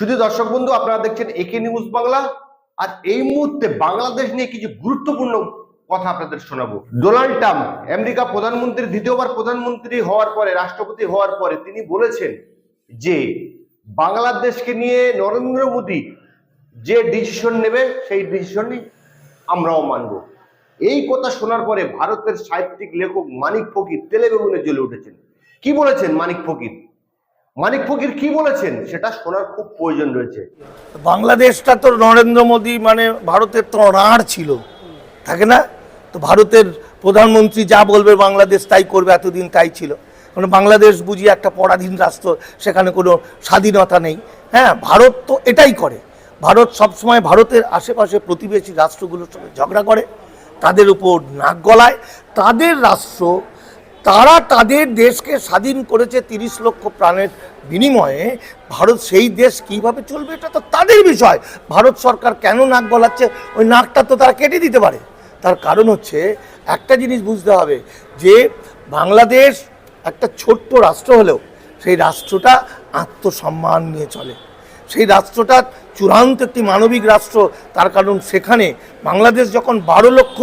শুধু দর্শক বন্ধু, আপনারা দেখছেন একে নিউজ বাংলা। আর এই মুহূর্তে বাংলাদেশ নিয়ে কিছু গুরুত্বপূর্ণ কথা আপনাদের শোনাবো। ডোনাল্ড ট্রাম্প, আমেরিকা প্রধানমন্ত্রী, দ্বিতীয়বার প্রধানমন্ত্রী হওয়ার পরে, রাষ্ট্রপতি হওয়ার পরে তিনি বলেছেন যে, বাংলাদেশকে নিয়ে নরেন্দ্র মোদী যে ডিসিশন নেবে, সেই ডিসিশনই আমরাও মানব। এই কথা শোনার পরে ভারতের সাহিত্যিক লেখক মানিক ফকির তেলে বেগুনে জ্বলে উঠেছেন। কি বলেছেন মানিক ফকির? মানিক ফকির কি বলেছেন? সেটা শোনার খুব প্রয়োজন রয়েছে। বাংলাদেশটা তো নরেন্দ্র মোদী মানে ভারতের তো রাঁড় ছিল। থাকে না? তো ভারতের প্রধানমন্ত্রী যা বলবে বাংলাদেশ তাই করবে, এতদিন তাই ছিল। কারণ বাংলাদেশ বুঝি একটা পরাধীন রাষ্ট্র, সেখানে কোনো স্বাধীনতা নেই। হ্যাঁ ভারত তো এটাই করে। ভারত সবসময় ভারতের আশেপাশে প্রতিবেশী রাষ্ট্রগুলোর সঙ্গে ঝগড়া করে, তাদের উপর নাক গলায়। তাদের রাষ্ট্র তারা তাদের দেশকে স্বাধীন করেছে তিরিশ লক্ষ প্রাণের বিনিময়ে। ভারত সেই দেশ কীভাবে চলবে এটা তো তাদের বিষয়। ভারত সরকার কেন নাক গলাচ্ছে? ওই নাকটা তো তারা কেটে দিতে পারে। তার কারণ হচ্ছে একটা জিনিস বুঝতে হবে যে বাংলাদেশ একটা ছোট্ট রাষ্ট্র হলেও সেই রাষ্ট্রটা আত্মসম্মান নিয়ে চলে। সেই রাষ্ট্রটা চূড়ান্ত একটি মানবিক রাষ্ট্র। তার কারণ সেখানে বাংলাদেশ যখন বারো লক্ষ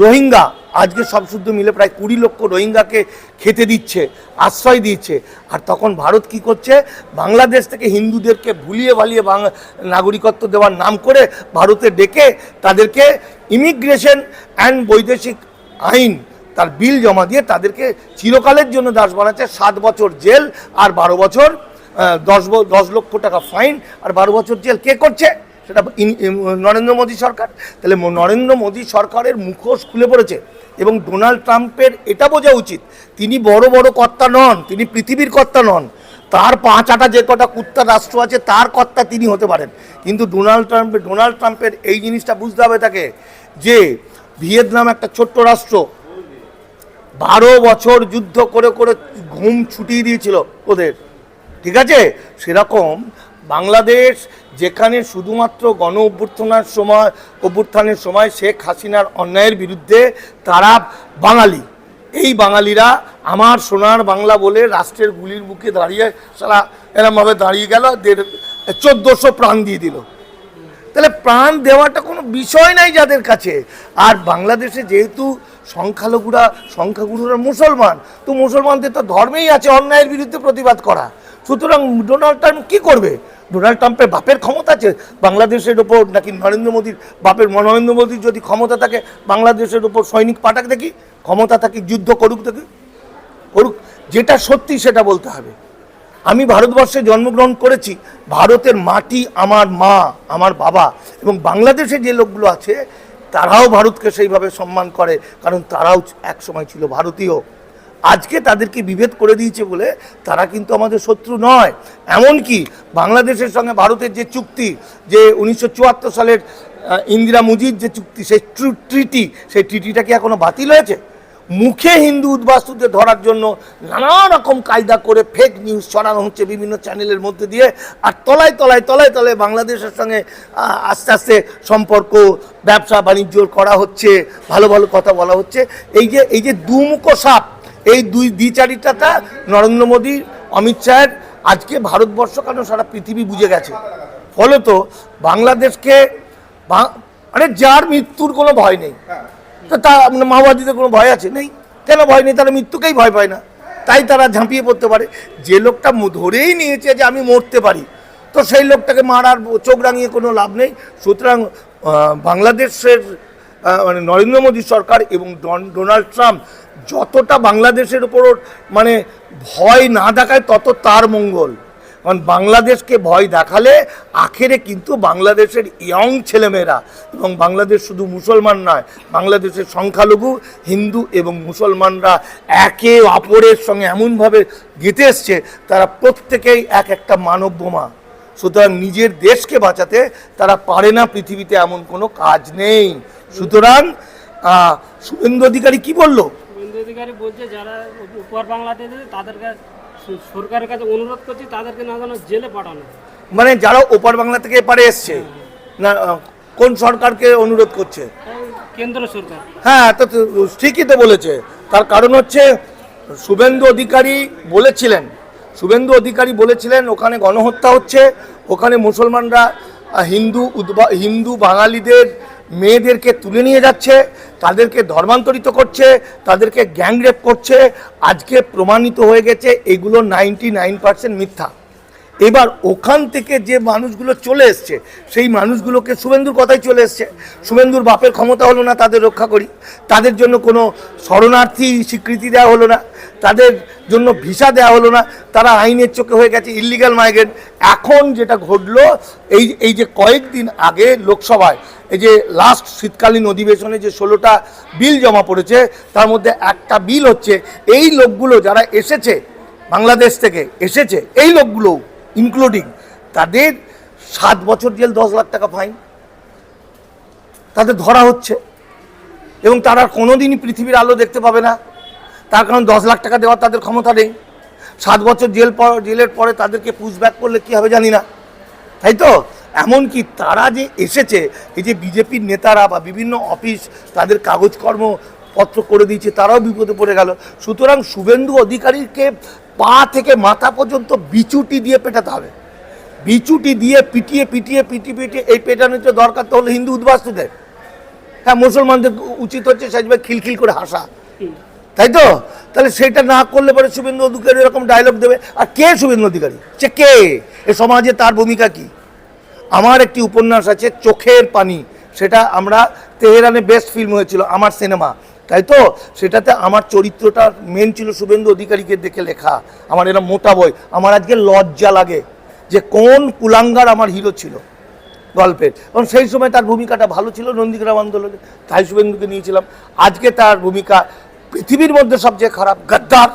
রোহিঙ্গা আজকে সব শুদ্ধ মিলে প্রায় কুড়ি লক্ষ রোহিঙ্গাকে খেতে দিচ্ছে, আশ্রয় দিচ্ছে। আর তখন ভারত কি করছে? বাংলাদেশ থেকে হিন্দুদেরকে ভুলিয়ে ভালিয়ে নাগরিকত্ব দেওয়ার নাম করে ভারতে ডেকে তাদেরকে ইমিগ্রেশন অ্যান্ড বৈদেশিক আইন তার বিল জমা দিয়ে তাদেরকে চিরকালের জন্য দাস বানাচ্ছে। সাত বছর জেল আর বারো বছর দশ দশ লক্ষ টাকা ফাইন আর বারো বছর জেল। কে করছে? সেটা নরেন্দ্র মোদী সরকার। তাহলে নরেন্দ্র মোদী সরকারের মুখোশ খুলে পড়েছে। এবং ডোনাল্ড ট্রাম্পের এটা বোঝা উচিত। তিনি বড় বড় কর্তা নন, তিনি পৃথিবীর কর্তা নন। তার পাঁচ আটা যে কটা কুত্তা রাষ্ট্র আছে, তার কর্তা তিনি হতে পারেন। কিন্তু ডোনাল্ড ট্রাম্পের ডোনাল্ড ট্রাম্পের এই জিনিসটা বুঝতে হবে তাকে যে ভিয়েতনাম একটা ছোট্ট রাষ্ট্র। বারো বছর যুদ্ধ করে করে ঘুম ছুটিয়ে দিয়েছিল ওদের। ঠিক আছে? সেরকম বাংলাদেশ, যেখানে শুধুমাত্র গণ অভ্যুত্থানের সময় অভ্যুত্থানের সময় শেখ হাসিনার অন্যায়ের বিরুদ্ধে তারা বাঙালি। এই বাঙালিরা আমার সোনার বাংলা বলে রাষ্ট্রের গুলির বুকে দাঁড়িয়ে সারা এরমভাবে দাঁড়িয়ে গেল, দেড়, চোদ্দোশো প্রাণ দিয়ে দিল। তাহলে প্রাণ দেওয়াটা কোনো বিষয় নাই যাদের কাছে। আর বাংলাদেশে যেহেতু সংখ্যালঘুরা, সংখ্যাগুরুরা মুসলমান, তো মুসলমানদের তো ধর্মেই আছে অন্যায়ের বিরুদ্ধে প্রতিবাদ করা। সুতরাং ডোনাল্ড ট্রাম্প কী করবে? ডোনাল্ড ট্রাম্পের বাপের ক্ষমতা আছে বাংলাদেশের ওপর নাকি নরেন্দ্র মোদীর বাপের নরেন্দ্র মোদীর যদি ক্ষমতা থাকে, বাংলাদেশের ওপর সৈনিক পাঠাক দেখি, ক্ষমতা থাকে, যুদ্ধ করুক দেখি। করুক, যেটা সত্যি সেটা বলতে হবে। আমি ভারতবর্ষে জন্মগ্রহণ করেছি, ভারতের মাটি আমার মা, আমার বাবা এবং বাংলাদেশে যে লোকগুলো আছে, তারাও ভারতকে সেইভাবে সম্মান করে, কারণ তারাও এক সময় ছিল ভারতীয়। আজকে তাদেরকে বিভেদ করে দিয়েছে বলে তারা কিন্তু আমাদের শত্রু নয়। এমনকি বাংলাদেশের সঙ্গে ভারতের যে চুক্তি, যে উনিশশো চুয়াত্তর সালের ইন্দিরা মুজির যে চুক্তি, সেই ট্রিটি, সেই ট্রিটিটা কি এখনও বাতিল হয়েছে? মুখে হিন্দু উদ্বাস্তুদের ধরার জন্য নানা রকম কায়দা করে ফেক নিউজ ছড়ানো হচ্ছে বিভিন্ন চ্যানেলের মধ্যে দিয়ে, আর তলায় তলায় তলায় তলায় বাংলাদেশের সঙ্গে আস্তে আস্তে সম্পর্ক, ব্যবসা বাণিজ্য করা হচ্ছে, ভালো ভালো কথা বলা হচ্ছে। এই যে এই যে দুমুখো সাপ এই দুই দ্বিচারিতাটা নরেন্দ্র মোদী, অমিত শাহের আজকে ভারতবর্ষ কেন সারা পৃথিবী বুঝে গেছে? ফলত বাংলাদেশকে মানে যার মৃত্যুর কোনো ভয় নেই। তো তা মানে মাওবাদীদের কোনো ভয় আছে? নেই। কেন ভয় নেই? তারা মৃত্যুকেই ভয় পায় না। তাই তারা ঝাঁপিয়ে পড়তে পারে। যে লোকটা ধরেই নিয়েছে যে আমি মরতে পারি, তো সেই লোকটাকে মারার চোখ রাঙিয়ে কোনো লাভ নেই। সুতরাং বাংলাদেশের মানে নরেন্দ্র মোদী সরকার এবং ডন- ডোনাল্ড ট্রাম্প যতটা বাংলাদেশের উপর মানে ভয় না দেখায়, তত তার মঙ্গল। কারণ বাংলাদেশকে ভয় দেখালে আখেরে কিন্তু বাংলাদেশের ইয়ং ছেলেমেয়েরা এবং বাংলাদেশ শুধু মুসলমান নয়, বাংলাদেশের সংখ্যালঘু, হিন্দু এবং মুসলমানরা একে অপরের সঙ্গে এমনভাবে গেঁথে এসছে, তারা প্রত্যেকেই এক একটা মানব বোমা। সুতরাং নিজের দেশকে বাঁচাতে তারা পারে না পৃথিবীতে এমন কোনো কাজ নেই। সুতরাং শুভেন্দু অধিকারী কি বলল? অধিকারী বলছে যারা উপর বাংলাতে তাদের কাছে সরকারের কাছে অনুরোধ করছি তাদেরকে না যেন জেলে পাঠানো মানে যারা ওপার বাংলা থেকে এপারে এসছে না কোন সরকারকে অনুরোধ করছে? কেন্দ্র সরকার। হ্যাঁ তো ঠিকই তো বলেছে। তার কারণ হচ্ছে শুভেন্দু অধিকারী বলেছিলেন শুভেন্দু অধিকারী বলেছিলেন ওখানে গণহত্যা হচ্ছে ওখানে মুসলমানরা হিন্দু হিন্দু বাঙালিদের মেয়েদেরকে তুলে নিয়ে যাচ্ছে, তাদেরকে ধর্মান্তরিত করছে, তাদেরকে গ্যাংরেপ করছে। আজকে প্রমাণিত হয়ে গেছে, এগুলো নাইনটি নাইন পার্সেন্ট মিথ্যা। এবার ওখান থেকে যে মানুষগুলো চলে এসছে, সেই মানুষগুলোকে শুভেন্দুর কথাই চলে এসছে। শুভেন্দুর বাপের ক্ষমতা হলো না তাদের রক্ষা করি। তাদের জন্য কোনো শরণার্থী স্বীকৃতি দেওয়া হলো না। তাদের জন্য ভিসা দেওয়া হলো না। তারা আইনের চোখে হয়ে গেছে ইলিগাল মাইগ্রেন্ট এখন যেটা ঘটলো, এই এই যে কয়েকদিন আগে লোকসভায়, এই যে লাস্ট শীতকালীন অধিবেশনে যে ষোলোটা বিল জমা পড়েছে, তার মধ্যে একটা বিল হচ্ছে, এই লোকগুলো যারা এসেছে, বাংলাদেশ থেকে এসেছে, এই লোকগুলোও ইনক্লুডিং তাদের সাত বছর জেল, দশ লাখ টাকা ফাইন তাদের ধরা হচ্ছে। এবং তারা কোনোদিনই পৃথিবীর আলো দেখতে পাবে না। তার কারণ দশ লাখ টাকা দেওয়ার তাদের ক্ষমতা নেই। সাত বছর জেল জেলের পরে তাদেরকে পুশব্যাক করলে কী হবে জানি না। তাই তো? এমনকি তারা যে এসেছে, এই যে বিজেপির নেতারা বা বিভিন্ন অফিস তাদের কাগজকর্ম পত্র করে দিয়েছে, তারাও বিপদে পড়ে গেল। সুতরাং শুভেন্দু অধিকারীকে পা থেকে মাথা পর্যন্ত বিচুটি দিয়ে পেটাতে হবে। বিচুটি দিয়ে পিটিয়ে পিটিয়ে পিটিয়ে পিটিয়ে এই পেটানোতে দরকার তো হলো হিন্দু উদ্বাস্তুদের। হ্যাঁ মুসলমানদের উচিত হচ্ছে সেজবে খিলখিল করে হাসা। তাই তো? তাহলে সেটা না করলে পরে শুভেন্দু অধিকারী এরকম ডায়লগ দেবে। আর কে শুভেন্দু অধিকারী? সে কে? এ সমাজে তার ভূমিকা কি? আমার একটি উপন্যাস আছে, চোখের পানি। সেটা আমরা তেহরানে বেস্ট ফিল্ম হয়েছিল, আমার সিনেমা তাই তো সেটাতে আমার চরিত্রটা মেন ছিল শুভেন্দু অধিকারীকে দেখে লেখা। আমার এরা মোটা বই। আমার আজকে লজ্জা লাগে যে কোন কুলাঙ্গার আমার হিরো ছিল গল্পের। এবং সেই সময় তার ভূমিকাটা ভালো ছিল নন্দীগ্রাম আন্দোলনে। তাই শুভেন্দুকে নিয়েছিলাম। আজকে তার ভূমিকা পৃথিবীর মধ্যে সবচেয়ে খারাপ। গাদ্দার।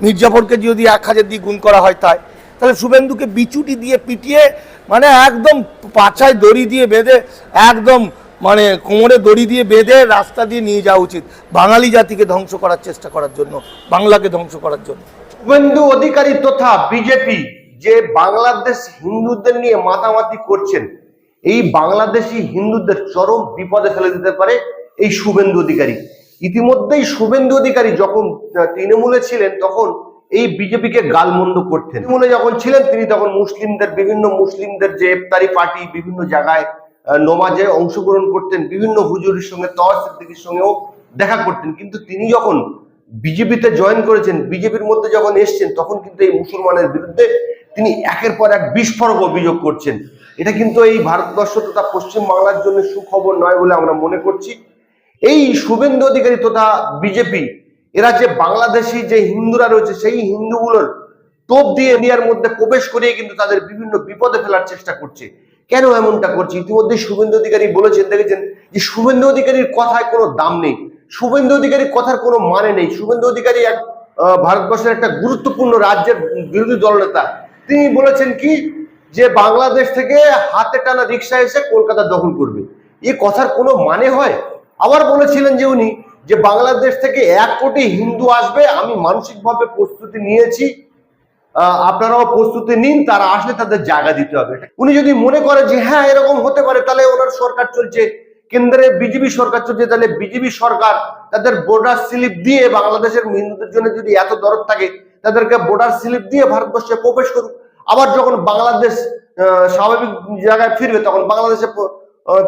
মির্জাফরকে যদি এক হাজার দিয়ে গুণ করা হয় তাই। তাহলে শুভেন্দুকে বিচুটি দিয়ে পিটিয়ে মানে একদম পাছায় দড়ি দিয়ে বেঁধে, একদম মানে কোমরে দড়ি দিয়ে বেঁধে রাস্তা দিয়ে নিয়ে যাওয়া উচিত। বাঙালি জাতিকে ধ্বংস করার চেষ্টা করার জন্য, বাংলাকে ধ্বংস করার জন্য। শুভেন্দু অধিকারী তথা বিজেপি যে বাংলাদেশ হিন্দুদের নিয়ে মাতামাতি করছেন, এই বাংলাদেশি হিন্দুদের চরম বিপদে ফেলে দিতে পারে এই শুভেন্দু অধিকারী। ইতিমধ্যেই শুভেন্দু অধিকারী যখন তৃণমূলে ছিলেন, তখন এই বিজেপিকে গালমন্দ করতেন। তৃণমূলে যখন ছিলেন, তিনি তখন মুসলিমদের, বিভিন্ন মুসলিমদের যে ইফতারি পার্টি বিভিন্ন জায়গায় নমাজে অংশগ্রহণ করতেন, বিভিন্ন হুজুরের সঙ্গে তওয়ার সিদ্দিকির সঙ্গেও দেখা করতেন। কিন্তু তিনি যখন বিজেপিতে জয়েন করেছেন, বিজেপির মধ্যে যখন এসছেন, তখন কিন্তু এই মুসলমানের বিরুদ্ধে তিনি একের পর এক বিস্ফোরক অভিযোগ করছেন। এটা কিন্তু এই ভারতবর্ষ তথা পশ্চিম বাংলার জন্য সুখবর নয় বলে আমরা মনে করছি। এই শুভেন্দু অধিকারী তথা বিজেপি, এরা যে বাংলাদেশি যে হিন্দুরা রয়েছে, সেই হিন্দুগুলোর তোপ দিয়ে ইন্ডিয়ার মধ্যে প্রবেশ করিয়ে কিন্তু তাদের বিভিন্ন বিপদে ফেলার চেষ্টা করছে। কেন এমনটা করছে? ইতিমধ্যে শুভেন্দু অধিকারী বলেছেন, দেখেছেন যে শুভেন্দু অধিকারীর কথায় কোনো দাম নেই। শুভেন্দু অধিকারীর কথার কোনো মানে নেই। শুভেন্দু অধিকারী এক ভারতবর্ষের একটা গুরুত্বপূর্ণ রাজ্যের বিরোধী দলনেতা। তিনি বলেছেন কি যে বাংলাদেশ থেকে হাতে টানা রিক্সা এসে কলকাতা দখল করবে। এ কথার কোনো মানে হয়? আবার বলেছিলেন যে উনি যে বাংলাদেশ থেকে এক কোটি হিন্দু আসবে, আমি মানসিকভাবে প্রস্তুতি নিয়েছি। আপনারাও প্রস্তুতি নিন, তারা আসলে তাদের জায়গা দিতে হবে। উনি যদি মনে করে যে হ্যাঁ এরকম হতে পারে, তাহলে ওনার সরকার চলছে। কেন্দ্রে বিজেপি সরকার চলছে, তাহলে বিজেপি সরকার তাদের বর্ডার স্লিপ দিয়ে বাংলাদেশের হিন্দুদের জন্য যদি এত দরদ থাকে, তাদেরকে বর্ডার স্লিপ দিয়ে ভারতবর্ষে প্রবেশ করুক। আবার যখন বাংলাদেশ স্বাভাবিক জায়গায় ফিরবে, তখন বাংলাদেশে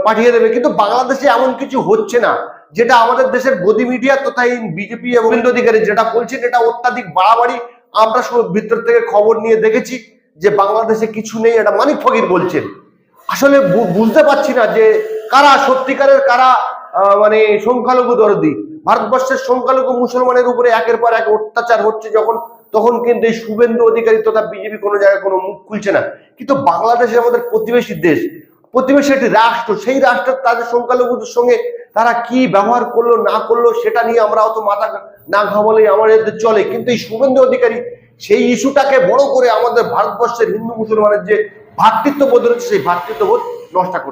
পাঠিয়ে দেবে। কিন্তু বাংলাদেশে এমন কিছু হচ্ছে না, যেটা আমাদের দেশের গদি মিডিয়া তথা বিজেপি এবং অধিকারী যেটা বলছেন, এটা অত্যাধিক বাড়াবাড়ি আমরা সব ভিতর থেকে খবর নিয়ে দেখেছি যে বাংলাদেশে কিছু নেই, এটা মানিক ফকির বলছেন। আসলে বুঝতে পারছি না যে কারা সত্যিকারের, কারা মানে সংখ্যালঘু দরদি। ভারতবর্ষের সংখ্যালঘু মুসলমানের উপরে একের পর এক অত্যাচার হচ্ছে যখন, তখন কিন্তু এই শুভেন্দু অধিকারী তথা বিজেপি কোনো জায়গায় কোনো মুখ খুলছে না। কিন্তু বাংলাদেশ আমাদের প্রতিবেশী দেশ। প্রতিবেশী একটি রাষ্ট্র, সেই রাষ্ট্র তাদের সংখ্যালঘুদের সঙ্গে তারা কি ব্যবহার করল, না করল, সেটা নিয়ে আমরা অত মাথা না ঘামালে আমাদের চলে। কিন্তু এই শুভেন্দু অধিকারী সেই ইস্যুটাকে বড় করে আমাদের ভারতবর্ষের হিন্দু মুসলমানের যে ভ্রাতৃত্ববোধ রয়েছে, সেই ভ্রাতৃত্ববোধ নষ্ট করছে।